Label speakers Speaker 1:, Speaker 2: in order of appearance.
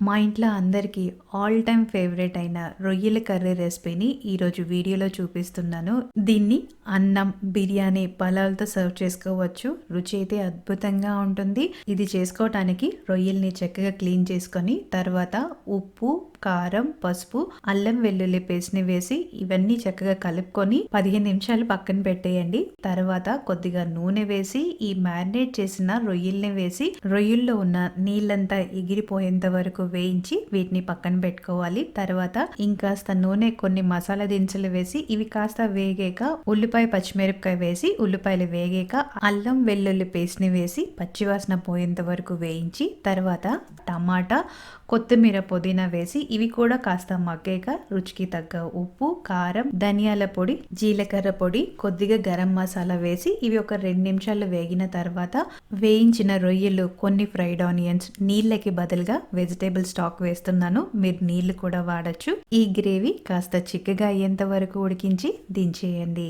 Speaker 1: మా ఇంట్లో అందరికీ ఆల్ టైమ్ ఫేవరెట్ అయిన రొయ్యల కర్రీ రెసిపీని ఈరోజు వీడియోలో చూపిస్తున్నాను. దీన్ని అన్నం బిర్యానీ పొలాలతో సర్వ్ చేసుకోవచ్చు. రుచి అయితే అద్భుతంగా ఉంటుంది. ఇది చేసుకోవటానికి రొయ్యల్ని చక్కగా క్లీన్ చేసుకొని తర్వాత ఉప్పు కారం పసుపు అల్లం వెల్లుల్లి పేస్ట్ని వేసి ఇవన్నీ చక్కగా కలుపుకొని పదిహేను నిమిషాలు పక్కన పెట్టేయండి. తర్వాత కొద్దిగా నూనె వేసి ఈ మ్యారినేట్ చేసిన రొయ్యల్ని వేసి రొయ్యల్లో ఉన్న నీళ్ళంతా ఎగిరిపోయేంత వరకు వేయించి వీటిని పక్కన పెట్టుకోవాలి. తర్వాత ఇంకాస్త నూనె కొన్ని మసాలా దినుసులు వేసి ఇవి కాస్త వేగాక ఉల్లిపాయ పచ్చిమిరపకాయ వేసి ఉల్లిపాయలు వేగాక అల్లం వెల్లుల్లి పేస్ట్ని వేసి పచ్చివాసన పోయేంత వరకు వేయించి తర్వాత టమాటా కొత్తిమీర పుదీనా వేసి ఇవి కూడా కాస్త మగ్గాక రుచికి తగ్గ ఉప్పు కారం ధనియాల పొడి జీలకర్ర పొడి కొద్దిగా గరం మసాలా వేసి ఇవి ఒక రెండు నిమిషాలు వేగిన తర్వాత వేయించిన రొయ్యలు కొన్ని ఫ్రైడ్ ఆనియన్స్ నీళ్ళకి బదులుగా వెజిటేబుల్ వెజిటేబుల్ స్టాక్ వేస్తున్నాను. మీరు నీళ్ళు కూడా వాడచ్చు. ఈ గ్రేవీ కాస్త చిక్కగా అయ్యేంత వరకు ఉడికించి దించేయండి.